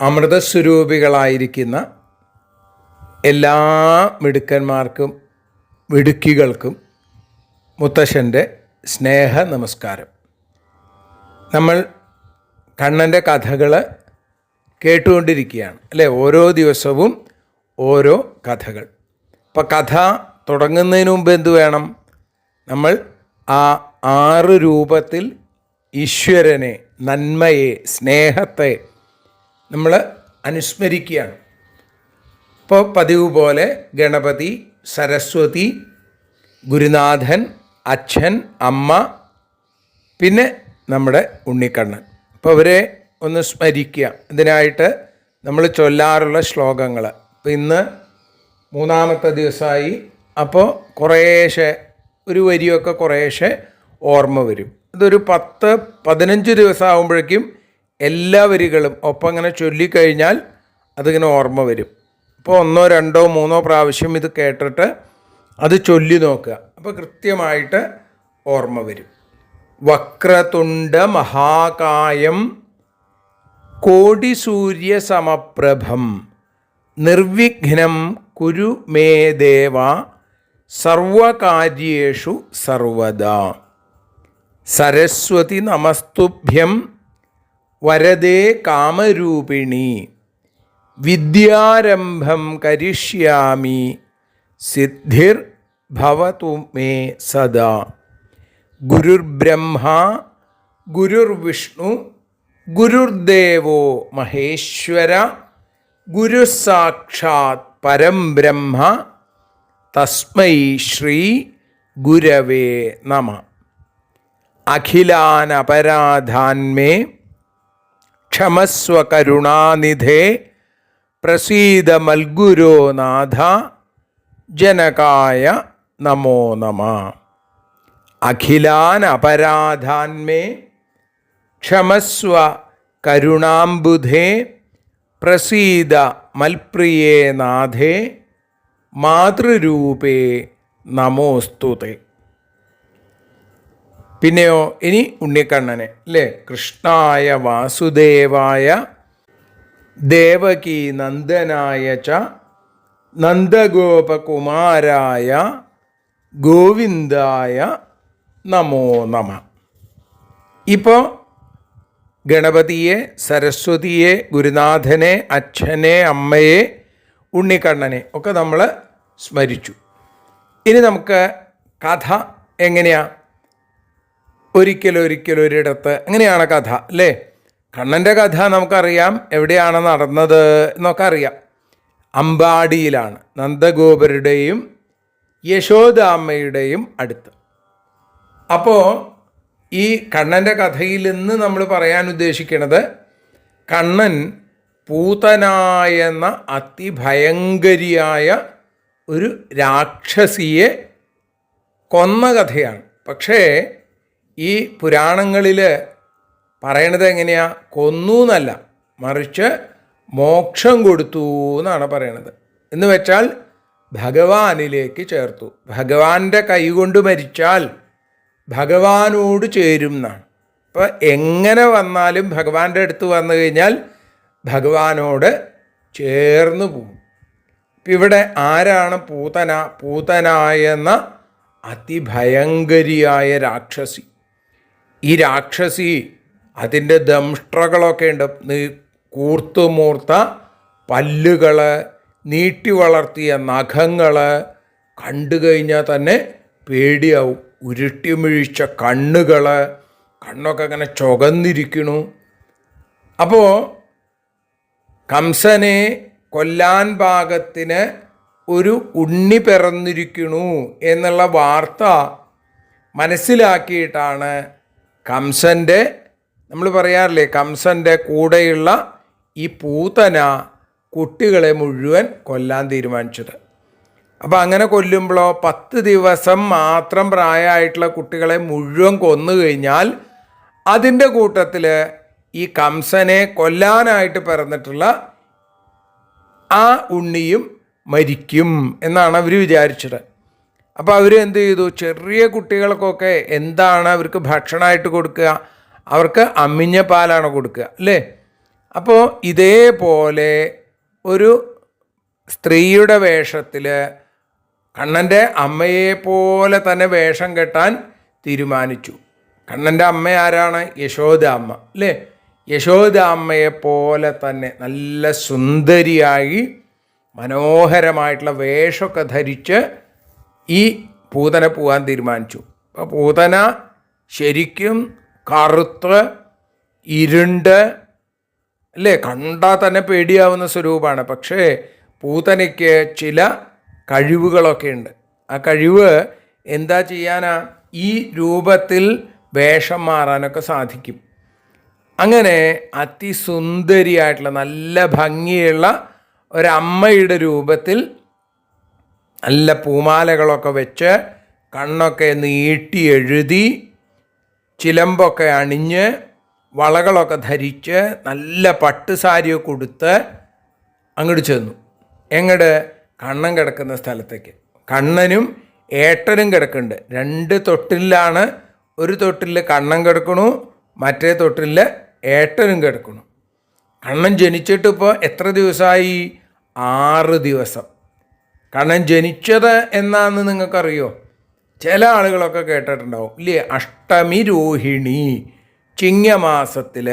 അമൃതസ്വരൂപികളായിരിക്കുന്ന എല്ലാ മിടുക്കന്മാർക്കും മിടുക്കികൾക്കും മുത്തശ്ശന്റെ സ്നേഹ നമസ്കാരം. നമ്മൾ കണ്ണന്റെ കഥകൾ കേട്ടുകൊണ്ടിരിക്കുകയാണ്. അല്ലേ? ഓരോ ദിവസവും ഓരോ കഥകൾ. ഇപ്പം കഥ തുടങ്ങുന്നതിന് മുമ്പ് എന്ത് വേണം? നമ്മൾ ആ ആറ് രൂപത്തിൽ ഈശ്വരനെ നന്മയെ സ്നേഹത്തെ നമ്മൾ അനുസ്മരിക്കുകയാണ്. ഇപ്പോൾ പതിവ് പോലെ ഗണപതി സരസ്വതി ഗുരുനാഥൻ അച്ഛൻ അമ്മ പിന്നെ നമ്മുടെ ഉണ്ണിക്കണ്ണൻ. അപ്പോൾ അവരെ ഒന്ന് സ്മരിക്കുക. ഇതിനായിട്ട് നമ്മൾ ചൊല്ലാറുള്ള ശ്ലോകങ്ങൾ അപ്പോൾ ഇന്ന് മൂന്നാമത്തെ ദിവസമായി അപ്പോൾ കുറേശ്ശെ ഒരു വരിയൊക്കെ കുറേശ്ശെ ഓർമ്മ വരും. ഇതൊരു പത്ത് പതിനഞ്ച് ദിവസം ആകുമ്പോഴേക്കും എല്ലാ വരികളും ഒപ്പം അങ്ങനെ ചൊല്ലിക്കഴിഞ്ഞാൽ അതിങ്ങനെ ഓർമ്മ വരും. ഇപ്പോൾ ഒന്നോ രണ്ടോ മൂന്നോ പ്രാവശ്യം ഇത് കേട്ടിട്ട് അത് ചൊല്ലി നോക്കുക. അപ്പോൾ കൃത്യമായിട്ട് ഓർമ്മ വരും. വക്രതുണ്ട മഹാകായം കോടിസൂര്യ സമപ്രഭം നിർവിഘ്നം കുരു മേ ദേവ സർവകാര്യേഷു സർവദാ. സരസ്വതി നമസ്തുഭ്യം വരദേ കാമരൂപിണി വിദ്യാരംഭം കരിഷ്യാമി സിദ്ധിർ ഭവതു മേ സദാ. ഗുരുർബ്രഹ്മ ഗുരുർവിഷ്ണു ഗുരുർദേവോ മഹേശ്വര ഗുരുസാക്ഷാത് പരം ബ്രഹ്മ തസ്മൈ ശ്രീ ഗുരവേ നമ. അഖിലാനപരാധാന്മേ ക്ഷമസ്വ കരുണാനിധേ പ്രസീത മൽഗുരോ നാഥ ജനകായ നമോ നമ. അഖിലാൻ അപരാധാന്മേ ക്ഷമസ്വ കരുണാംബുധേ പ്രസീത മൽപ്രിയേ നാഥേ മാതൃരൂപേ നമോസ്തുതേ. പിന്നെയോ ഇനി ഉണ്ണിക്കണ്ണനെ. അല്ലേ കൃഷ്ണായ വാസുദേവായ ദേവകി നന്ദനായ ച നന്ദഗോപകുമാരായ ഗോവിന്ദായ നമോ നമ. ഇപ്പോൾ ഗണപതിയെ സരസ്വതിയെ ഗുരുനാഥനെ അച്ഛനെ അമ്മയെ ഉണ്ണിക്കണ്ണനെ ഒക്കെ നമ്മൾ സ്മരിച്ചു. ഇനി നമുക്ക് കഥ എങ്ങനെയാ? ഒരിക്കലൊരിക്കലൊരിടത്ത്. അങ്ങനെയാണ് കഥ അല്ലേ? കണ്ണന്റെ കഥ നമുക്കറിയാം എവിടെയാണ് നടന്നത് എന്നൊക്കെ അറിയാം അമ്പാടിയിലാണ് നന്ദഗോപരുടെയും യശോദാമ്മയുടെയും അടുത്ത്. അപ്പോൾ ഈ കണ്ണന്റെ കഥയിൽ നിന്ന് നമ്മൾ പറയാൻ ഉദ്ദേശിക്കുന്നത് കണ്ണൻ പൂതനായെന്ന അതിഭയങ്കരിയായ ഒരു രാക്ഷസിയെ കൊന്ന കഥയാണ്. പക്ഷേ ഈ പുരാണങ്ങളിൽ പറയണത് എങ്ങനെയാ? കൊന്നു എന്നല്ല മറിച്ച് മോക്ഷം കൊടുത്തു എന്നാണ് പറയണത്. എന്ന് വെച്ചാൽ ഭഗവാനിലേക്ക് ചേർത്തു. ഭഗവാന്റെ കൈകൊണ്ട് മരിച്ചാൽ ഭഗവാനോട് ചേരും എന്നാണ്. അപ്പോൾ എങ്ങനെ വന്നാലും ഭഗവാന്റെ അടുത്ത് വന്നു കഴിഞ്ഞാൽ ഭഗവാനോട് ചേർന്ന് പോകും ഇപ്പം ഇവിടെ ആരാണ് പൂതന? പൂതനായെന്ന അതിഭയങ്കരിയായ രാക്ഷസി. ഈ രാക്ഷസി അതിന്റെ ദംഷ്ട്രകളൊക്കെ ഉണ്ട്. നീ- കൂർത്തുമൂർത്ത പല്ലുകൾ നീട്ടി വളർത്തിയ നഖങ്ങൾ കണ്ടു കഴിഞ്ഞാൽ തന്നെ പേടിയാവും. ഉരുട്ടിമിഴിച്ച കണ്ണുകൾ കണ്ണൊക്കെ അങ്ങനെ ചുകന്നിരിക്കണു അപ്പോൾ കംസനെ കൊല്ലാൻ ഭാഗത്തിന് ഒരു ഉണ്ണി പിറന്നിരിക്കണു എന്നുള്ള വാർത്ത മനസ്സിലാക്കിയിട്ടാണ് കംസന്റെ നമ്മൾ പറയാറില്ലേ കംസന്റെ കൂടെയുള്ള ഈ പൂതന കുട്ടികളെ മുഴുവൻ കൊല്ലാൻ തീരുമാനിച്ചത്. അപ്പോൾ അങ്ങനെ കൊല്ലുമ്പോഴോ പത്ത് ദിവസം മാത്രം പ്രായമായിട്ടുള്ള കുട്ടികളെ മുഴുവൻ കൊന്നു കഴിഞ്ഞാൽ അതിന്റെ കൂട്ടത്തിൽ ഈ കംസനെ കൊല്ലാനായിട്ട് പിറന്നിട്ടുള്ള ആ ഉണ്ണിയും മരിക്കും എന്നാണ് അവർ വിചാരിച്ചത്. അപ്പോൾ അവർ എന്ത് ചെയ്തു? ചെറിയ കുട്ടികൾക്കൊക്കെ എന്താണ് അവർക്ക് ഭക്ഷണമായിട്ട് കൊടുക്കുക? അവർക്ക് അമ്മിഞ്ഞ പാലാണ് കൊടുക്കുക അല്ലേ? അപ്പോൾ ഇതേപോലെ ഒരു സ്ത്രീയുടെ വേഷത്തിൽ കണ്ണന്റെ അമ്മയെ പോലെ തന്നെ വേഷം കെട്ടാൻ തീരുമാനിച്ചു. കണ്ണന്റെ അമ്മ ആരാണ്? യശോദ അമ്മ അല്ലേ? യശോദ അമ്മയെ പോലെ തന്നെ നല്ല സുന്ദരിയായി മനോഹരമായിട്ടുള്ള വേഷമൊക്കെ ധരിച്ച് ഈ പൂതന പോകാൻ തീരുമാനിച്ചു. അപ്പോൾ പൂതന ശരിക്കും കറുത്ത് ഇരുണ്ട് അല്ലേ? കണ്ടാൽ തന്നെ പേടിയാവുന്ന സ്വരൂപമാണ്. പക്ഷേ പൂതനയ്ക്ക് ചില കഴിവുകളൊക്കെ ഉണ്ട്. ആ കഴിവ് എന്താ ചെയ്യാനാ? ഈ രൂപത്തിൽ വേഷം മാറാനൊക്കെ സാധിക്കും. അങ്ങനെ അതിസുന്ദരിയായിട്ടുള്ള നല്ല ഭംഗിയുള്ള ഒരമ്മയുടെ രൂപത്തിൽ നല്ല പൂമാലകളൊക്കെ വെച്ച് കണ്ണൊക്കെ നീട്ടി എഴുതി ചിലമ്പൊക്കെ അണിഞ്ഞ് വളകളൊക്കെ ധരിച്ച് നല്ല പട്ട് സാരിയൊക്കെ കൊടുത്ത് അങ്ങോട്ട് ചെന്നു. എങ്ങട്? കണ്ണൻ കിടക്കുന്ന സ്ഥലത്തേക്ക്. കണ്ണനും ഏട്ടനും കിടക്കുന്നുണ്ട്. രണ്ട് തൊട്ടിലാണ് ഒരു തൊട്ടിൽ കണ്ണൻ കിടക്കണു മറ്റേ തൊട്ടിൽ ഏട്ടനും കിടക്കണു. കണ്ണൻ ജനിച്ചിട്ടിപ്പോൾ എത്ര ദിവസമായി? ആറ് ദിവസം. കണ്ണൻ ജനിച്ചത് എന്നാന്ന് നിങ്ങൾക്കറിയോ? ചില ആളുകളൊക്കെ കേട്ടിട്ടുണ്ടാവും. ഇല്ലേ? അഷ്ടമി രോഹിണി ചിങ്ങമാസത്തിൽ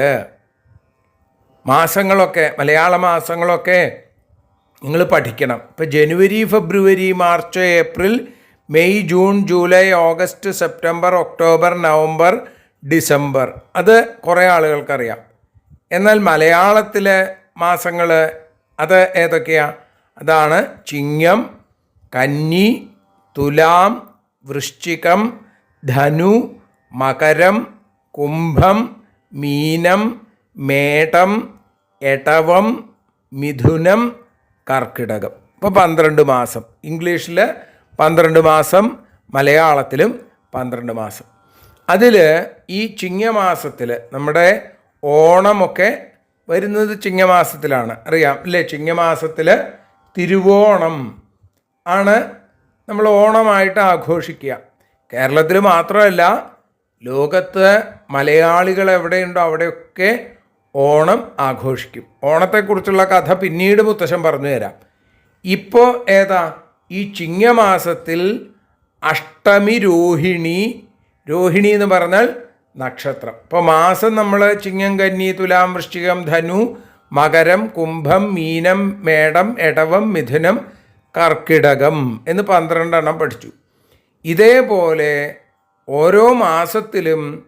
മാസങ്ങളൊക്കെ മലയാള മാസങ്ങളൊക്കെ നിങ്ങൾ പഠിക്കണം. ഇപ്പോൾ ജനുവരി ഫെബ്രുവരി March April May June July August September October November December. അത് കുറേ ആളുകൾക്കറിയാം. എന്നാൽ മലയാളത്തിലെ മാസങ്ങൾ അത് ഏതൊക്കെയാണ് അതാണ് ചിങ്ങം കന്നി തുലാം വൃശ്ചികം ധനു മകരം കുംഭം മീനം മേടം എടവം മിഥുനം കർക്കിടകം. ഇപ്പോൾ പന്ത്രണ്ട് മാസം. ഇംഗ്ലീഷിൽ പന്ത്രണ്ട് മാസം മലയാളത്തിലും പന്ത്രണ്ട് മാസം. അതിൽ ഈ ചിങ്ങമാസത്തിൽ നമ്മുടെ ഓണമൊക്കെ വരുന്നത് ചിങ്ങമാസത്തിലാണ്. അറിയാം അല്ലേ? ചിങ്ങമാസത്തിൽ തിരുവോണം ആണ് നമ്മൾ ഓണമായിട്ട് ആഘോഷിക്കുക. കേരളത്തിൽ മാത്രമല്ല ലോകത്ത് മലയാളികൾ എവിടെയുണ്ടോ അവിടെയൊക്കെ ഓണം ആഘോഷിക്കും. ഓണത്തെക്കുറിച്ചുള്ള കഥ പിന്നീട് മുത്തശ്ശൻ പറഞ്ഞു തരാം. ഇപ്പോൾ ഏതാ? ഈ ചിങ്ങമാസത്തിൽ അഷ്ടമി രോഹിണി രോഹിണി എന്ന് പറഞ്ഞാൽ നക്ഷത്രം. ഇപ്പോൾ മാസം നമ്മൾ ചിങ്ങം കന്നി തുലാം വൃശ്ചികം ധനു മകരം കുംഭം മീനം മേടം എടവം മിഥുനം കർക്കിടകം എന്ന് പന്ത്രണ്ടെണ്ണം പഠിച്ചു. ഇതേപോലെ ഓരോ മാസത്തിലും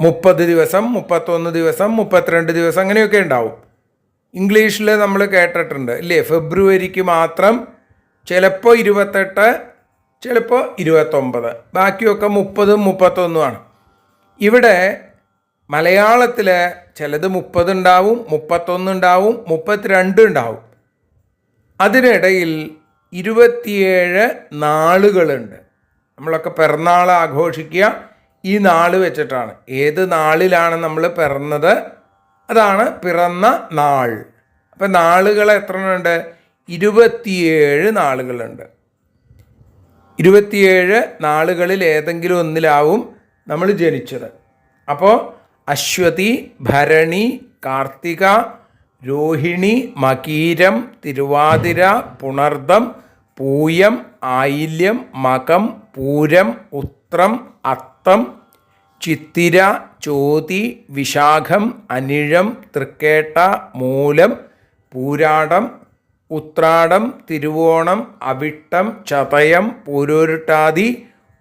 മുപ്പത് ദിവസം മുപ്പത്തൊന്ന് ദിവസം മുപ്പത്തിരണ്ട് ദിവസം അങ്ങനെയൊക്കെ ഉണ്ടാവും. ഇംഗ്ലീഷിൽ നമ്മൾ കേട്ടിട്ടുണ്ട് ഇല്ലേ? ഫെബ്രുവരിക്ക് മാത്രം ചിലപ്പോൾ ഇരുപത്തെട്ട് ചിലപ്പോൾ ഇരുപത്തൊമ്പത്. ബാക്കിയൊക്കെ മുപ്പതും മുപ്പത്തൊന്നുമാണ്. ഇവിടെ മലയാളത്തിൽ ചിലത് മുപ്പതുണ്ടാവും മുപ്പത്തൊന്നുണ്ടാവും മുപ്പത്തിരണ്ട് ഉണ്ടാവും അതിനിടയിൽ ഇരുപത്തിയേഴ് നാളുകളുണ്ട്. നമ്മളൊക്കെ പിറന്നാൾ ആഘോഷിക്കുക ഈ നാൾ വെച്ചിട്ടാണ്. ഏത് നാളിലാണ് നമ്മൾ പിറന്നത്? അതാണ് പിറന്ന നാൾ. അപ്പം നാളുകൾ എത്ര ഉണ്ട് ഇരുപത്തിയേഴ് നാളുകളുണ്ട്. ഇരുപത്തിയേഴ് നാളുകളിൽ ഏതെങ്കിലും ഒന്നിലാവും നമ്മൾ ജനിച്ചത്. അപ്പോൾ അശ്വതി ഭരണി കാർത്തിക രോഹിണി മകീരം തിരുവാതിര പുണർദം പൂയം ആയില്യം മകം പൂരം ഉത്രം അത്തം ചിത്തിര ചോതി വിശാഖം അനിഴം തൃക്കേട്ട മൂലം പൂരാടം ഉത്രാടം തിരുവോണം അവിട്ടം ചതയം പൂരോരുട്ടാതി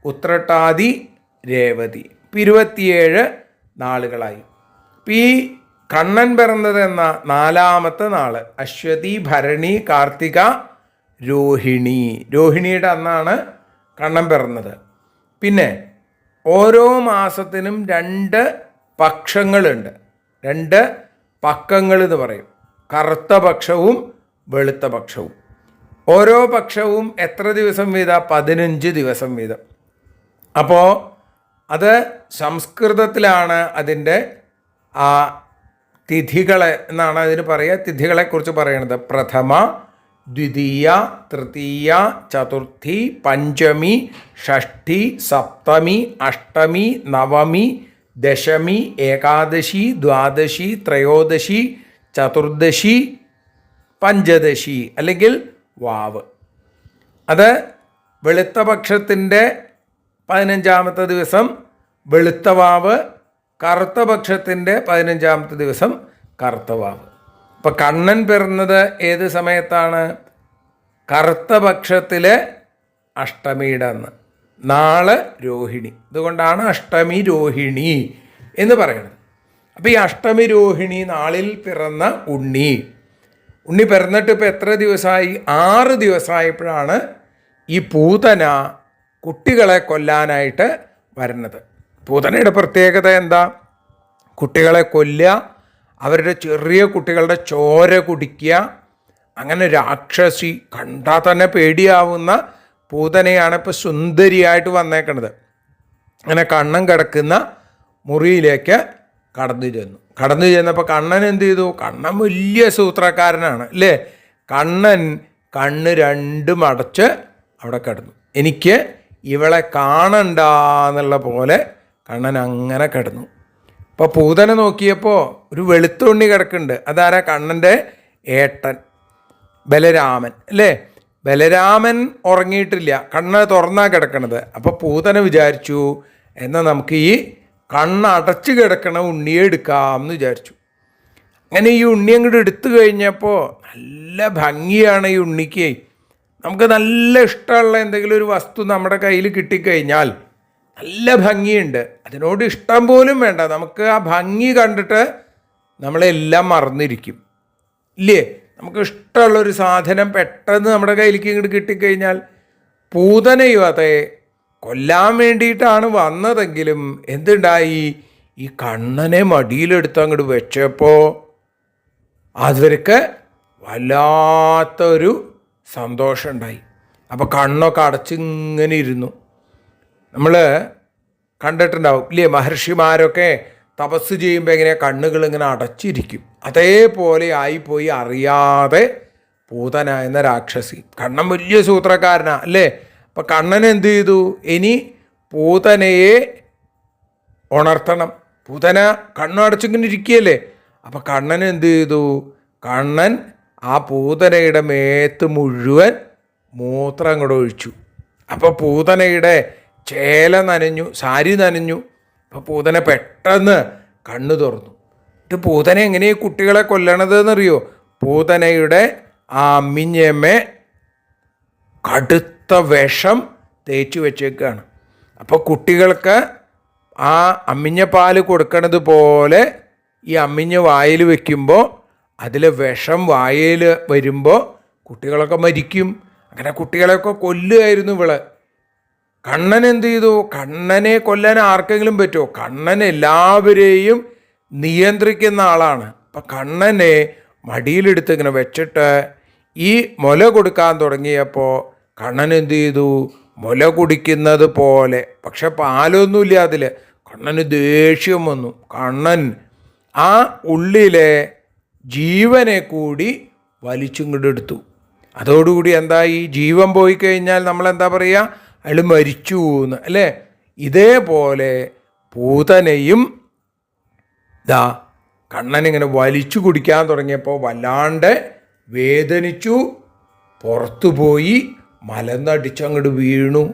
ഉത്രട്ടാതി രേവതി. ഇരുപത്തിയേഴ് നാളുകളായി. പി കണ്ണൻ പിറന്നത് എന്ന നാലാമത്തെ നാൾ. അശ്വതി ഭരണി കാർത്തിക രോഹിണി. രോഹിണിയുടെ അന്നാണ് കണ്ണൻ പിറന്നത്. പിന്നെ ഓരോ മാസത്തിനും രണ്ട് പക്ഷങ്ങളുണ്ട്. രണ്ട് പക്കങ്ങൾ എന്ന് പറയും. കറുത്ത പക്ഷവും വെളുത്ത പക്ഷവും. ഓരോ പക്ഷവും എത്ര ദിവസം വീതം? പതിനഞ്ച് ദിവസം വീതം. അപ്പോൾ അത് സംസ്കൃതത്തിലാണ് അതിന്റെ ആ തിഥികളെ എന്നാണ് അതിന് പറയുക. തിഥികളെക്കുറിച്ച് പറയണത്. പ്രഥമ ദ്വിതീയ തൃതീയ ചതുർത്ഥി പഞ്ചമി ഷഷ്ഠി സപ്തമി അഷ്ടമി നവമി ദശമി ഏകാദശി ദ്വാദശി ത്രയോദശി ചതുർദശി പഞ്ചദശി അല്ലെങ്കിൽ വാവ്. അത് വെളുത്ത പക്ഷത്തിന്റെ പതിനഞ്ചാമത്തെ ദിവസം വെളുത്തവാവ് വാവ് കറുത്ത പക്ഷത്തിന്റെ പതിനഞ്ചാമത്തെ ദിവസം കറുത്ത വാവ്. അപ്പം കണ്ണൻ പിറന്നത് ഏത് സമയത്താണ്? കറുത്ത പക്ഷത്തിലെ അഷ്ടമിയുടെ അന്ന് നാളെ രോഹിണി. അതുകൊണ്ടാണ് അഷ്ടമി രോഹിണി എന്ന് പറയുന്നത്. അപ്പോൾ ഈ അഷ്ടമി രോഹിണി നാളിൽ പിറന്ന ഉണ്ണി. ഉണ്ണി പിറന്നിട്ട് ഇപ്പോൾ എത്ര ദിവസമായി? ആറ് ദിവസമായപ്പോഴാണ് ഈ പൂതന കുട്ടികളെ കൊല്ലാനായിട്ട് വരുന്നത്. പൂതനയുടെ പ്രത്യേകത എന്താ? കുട്ടികളെ കൊല്ലുക അവരുടെ ചെറിയ കുട്ടികളുടെ ചോര കുടിക്കുക അങ്ങനെ രാക്ഷസി കണ്ടാൽ തന്നെ പേടിയാവുന്ന പൂതനയാണ് ഇപ്പോൾ സുന്ദരിയായിട്ട് വന്നേക്കണത്. അങ്ങനെ കണ്ണൻ കിടക്കുന്ന മുറിയിലേക്ക് കടന്നു ചെന്നു. കടന്നു ചെന്നപ്പോൾ കണ്ണൻ എന്ത് ചെയ്തു? കണ്ണൻ വലിയ സൂത്രക്കാരനാണ് അല്ലേ? കണ്ണൻ കണ്ണ് രണ്ടും അടച്ച് അവിടെ കിടന്നു. എനിക്ക് ഇവളെ കാണണ്ട എന്നുള്ള പോലെ കണ്ണൻ അങ്ങനെ കിടന്നു. അപ്പോൾ പൂതനെ നോക്കിയപ്പോൾ ഒരു വെളുത്തുണ്ണി കിടക്കുന്നുണ്ട്. അതാരാ? കണ്ണന്റെ ഏട്ടൻ ബലരാമൻ അല്ലേ? ബലരാമൻ ഉറങ്ങിയിട്ടില്ല. കണ്ണ് തുറന്നാ കിടക്കണത്. അപ്പോൾ പൂതനെ വിചാരിച്ചു എന്നാൽ നമുക്ക് ഈ കണ്ണടച്ച് കിടക്കണ ഉണ്ണിയെ എടുക്കാം എന്ന് വിചാരിച്ചു. അങ്ങനെ ഈ ഉണ്ണി അങ്ങോട്ട് എടുത്തു കഴിഞ്ഞപ്പോൾ നല്ല ഭംഗിയാണ് ഈ ഉണ്ണിക്ക്. നമുക്ക് നല്ല ഇഷ്ടമുള്ള എന്തെങ്കിലും ഒരു വസ്തു നമ്മുടെ കയ്യിൽ കിട്ടിക്കഴിഞ്ഞാൽ നല്ല ഭംഗിയുണ്ട്. അതിനോട് ഇഷ്ടം പോലും വേണ്ട. നമുക്ക് ആ ഭംഗി കണ്ടിട്ട് നമ്മളെല്ലാം മറന്നിരിക്കും. ഇല്ലേ? നമുക്ക് ഇഷ്ടമുള്ളൊരു സാധനം പെട്ടെന്ന് നമ്മുടെ കയ്യിലേക്ക് ഇങ്ങോട്ട് കിട്ടിക്കഴിഞ്ഞാൽ പൂതനയും അതെ. കൊല്ലാൻ വേണ്ടിയിട്ടാണ് വന്നതെങ്കിലും എന്തുണ്ടായി? ഈ കണ്ണനെ മടിയിലെടുത്ത് അങ്ങോട്ട് വെച്ചപ്പോൾ അവർക്ക് വല്ലാത്തൊരു സന്തോഷമുണ്ടായി. അപ്പോൾ കണ്ണൊക്കെ അടച്ചിങ്ങനെ ഇരുന്നു. നമ്മൾ കണ്ടിട്ടുണ്ടാവും ഇല്ലേ? മഹർഷിമാരൊക്കെ തപസ് ചെയ്യുമ്പോൾ എങ്ങനെ കണ്ണുകൾ ഇങ്ങനെ അടച്ചിരിക്കും. അതേപോലെ ആയിപ്പോയി അറിയാതെ പൂതന എന്ന രാക്ഷസി. കണ്ണൻ വലിയ സൂത്രക്കാരനാ അല്ലേ? അപ്പം കണ്ണൻ എന്ത് ചെയ്തു? ഇനി പൂതനയെ ഉണർത്തണം. പൂതന കണ്ണടച്ചിങ്ങനെ ഇരിക്കുകയല്ലേ? അപ്പം കണ്ണൻ എന്ത് ചെയ്തു? കണ്ണൻ ആ പൂതനയുടെ മേത്ത് മുഴുവൻ മൂത്രം കൂടെ ഒഴിച്ചു. അപ്പോൾ പൂതനയുടെ ചേല നനഞ്ഞു സാരി നനഞ്ഞു. അപ്പോൾ പൂതന പെട്ടെന്ന് കണ്ണു തുറന്നു. ഇത് പൂതന എങ്ങനെയാണ് കുട്ടികളെ കൊല്ലണത് എന്നറിയോ പൂതനയുടെ ആ അമ്മിഞ്ഞമ്മ കടുത്ത വിഷം തേച്ചു വെച്ചേക്കാണ്. അപ്പോൾ കുട്ടികൾക്ക് ആ അമ്മിഞ്ഞ പാൽ കൊടുക്കണത് പോലെ ഈ അമ്മിഞ്ഞ വായിൽ വെക്കുമ്പോൾ അതിൽ വിഷം വായയിൽ വരുമ്പോൾ കുട്ടികളൊക്കെ മരിക്കും. അങ്ങനെ കുട്ടികളെയൊക്കെ കൊല്ലുമായിരുന്നു ഇവൾ. കണ്ണൻ എന്ത് ചെയ്തു? കണ്ണനെ കൊല്ലാൻ ആർക്കെങ്കിലും പറ്റുമോ കണ്ണൻ എല്ലാവരെയും നിയന്ത്രിക്കുന്ന ആളാണ്. അപ്പം കണ്ണനെ മടിയിലെടുത്ത് ഇങ്ങനെ വെച്ചിട്ട് ഈ മുല കൊടുക്കാൻ തുടങ്ങിയപ്പോൾ കണ്ണൻ എന്ത് ചെയ്തു? മുല കുടിക്കുന്നത് പോലെ. പക്ഷെ പാലൊന്നുമില്ല അതിൽ കണ്ണന് ദേഷ്യം വന്നു. കണ്ണൻ ആ ഉള്ളിലെ ജീവനെ കൂടി വലിച്ചിങ്ങോട്ട് എടുത്തു. അതോടുകൂടി എന്തായി? ജീവൻ പോയി കഴിഞ്ഞാൽ നമ്മൾ എന്താ പറയുക അയാൾ മരിച്ചു എന്ന് അല്ലേ? ഇതേപോലെ പൂതനയും ദാ കണ്ണനിങ്ങനെ വലിച്ചു കുടിക്കാൻ തുടങ്ങിയപ്പോൾ വല്ലാണ്ട് വേദനിച്ചു. പുറത്തുപോയി മലന്നടിച്ചങ്ങോട്ട് വീണു.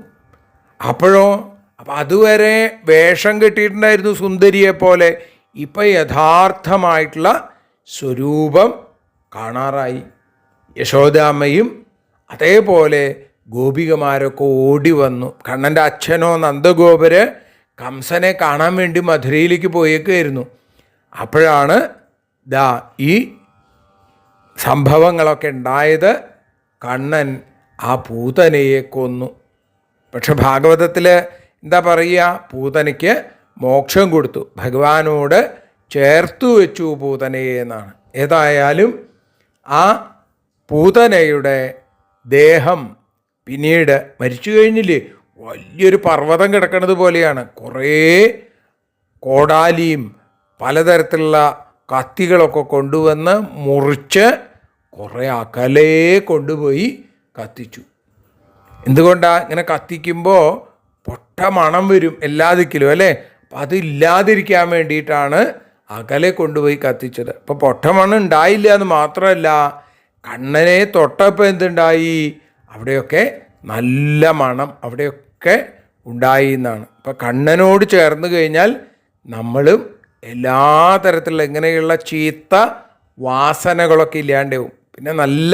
അപ്പോഴോ അപ്പം അതുവരെ വേഷം കെട്ടിയിട്ടുണ്ടായിരുന്നു സുന്ദരിയെ പോലെ ഇപ്പം യഥാർത്ഥമായിട്ടുള്ള സ്വരൂപം കാണാറായി. യശോദാമ്മയും അതേപോലെ ഗോപികമാരൊക്കെ ഓടി വന്നു. കണ്ണന്റെ അച്ഛനോ നന്ദഗോപര് കംസനെ കാണാൻ വേണ്ടി മധുരയിലേക്ക് പോയേക്കായിരുന്നു അപ്പോഴാണ് ദാ ഈ സംഭവങ്ങളൊക്കെ ഉണ്ടായത്. കണ്ണൻ ആ പൂതനയെ കൊന്നു. പക്ഷെ ഭാഗവതത്തിൽ എന്താ പറയുക? പൂതനയ്ക്ക് മോക്ഷം കൊടുത്തു. ഭഗവാനോട് ചേർത്തു വെച്ചു പൂതനയെ എന്നാണ്. ഏതായാലും ആ പൂതനയുടെ ദേഹം പിന്നീട് മരിച്ചു കഴിഞ്ഞില്ലേ? വലിയൊരു പർവതം കിടക്കുന്നത് പോലെയാണ്. കുറേ കോടാലിയും പലതരത്തിലുള്ള കത്തികളൊക്കെ കൊണ്ടുവന്ന് മുറിച്ച് കുറേ അകലേ കൊണ്ടുപോയി കത്തിച്ചു. എന്തുകൊണ്ടാണ് ഇങ്ങനെ കത്തിക്കുമ്പോൾ പൊട്ട മണം വരും എല്ലാ ദിക്കിലും അല്ലേ? അപ്പം അതില്ലാതിരിക്കാൻ വേണ്ടിയിട്ടാണ് അകലെ കൊണ്ടുപോയി കത്തിച്ചത്. അപ്പോൾ പൊട്ടമണ് ഉണ്ടായില്ല എന്ന് മാത്രമല്ല കണ്ണനെ തൊട്ടപ്പോൾ എന്തുണ്ടായി? അവിടെയൊക്കെ നല്ല മണം അവിടെയൊക്കെ ഉണ്ടായി എന്നാണ്. അപ്പം കണ്ണനോട് ചേർന്ന് കഴിഞ്ഞാൽ നമ്മളും എല്ലാ തരത്തിലുള്ള ഇങ്ങനെയുള്ള ചീത്ത വാസനകളൊക്കെ ഇല്ലാണ്ടാവും. പിന്നെ നല്ല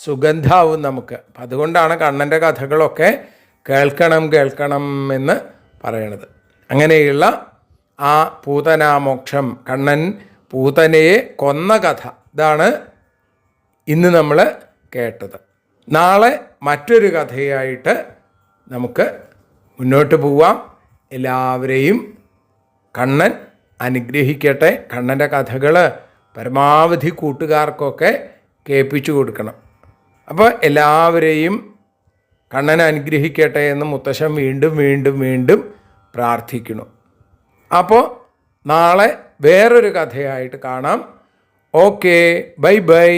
സുഗന്ധാവും നമുക്ക്. അപ്പം അതുകൊണ്ടാണ് കണ്ണന്റെ കഥകളൊക്കെ കേൾക്കണം കേൾക്കണം എന്ന് പറയണത്. അങ്ങനെയുള്ള ആ പൂതനാമോക്ഷം കണ്ണൻ പൂതനയെ കൊന്ന കഥ. ഇതാണ് ഇന്ന് നമ്മൾ കേട്ടത്. നാളെ മറ്റൊരു കഥയായിട്ട് നമുക്ക് മുന്നോട്ട് പോവാം. എല്ലാവരെയും കണ്ണൻ അനുഗ്രഹിക്കട്ടെ. കണ്ണന്റെ കഥകൾ പരമാവധി കൂട്ടുകാർക്കൊക്കെ കേൾപ്പിച്ചു കൊടുക്കണം. അപ്പോൾ എല്ലാവരെയും കണ്ണൻ അനുഗ്രഹിക്കട്ടെ എന്ന് മുത്തശ്ശൻ വീണ്ടും വീണ്ടും വീണ്ടും പ്രാർത്ഥിക്കുന്നു. അപ്പോൾ നാളെ വേറൊരു കഥയായിട്ട് കാണാം. Okay bye bye.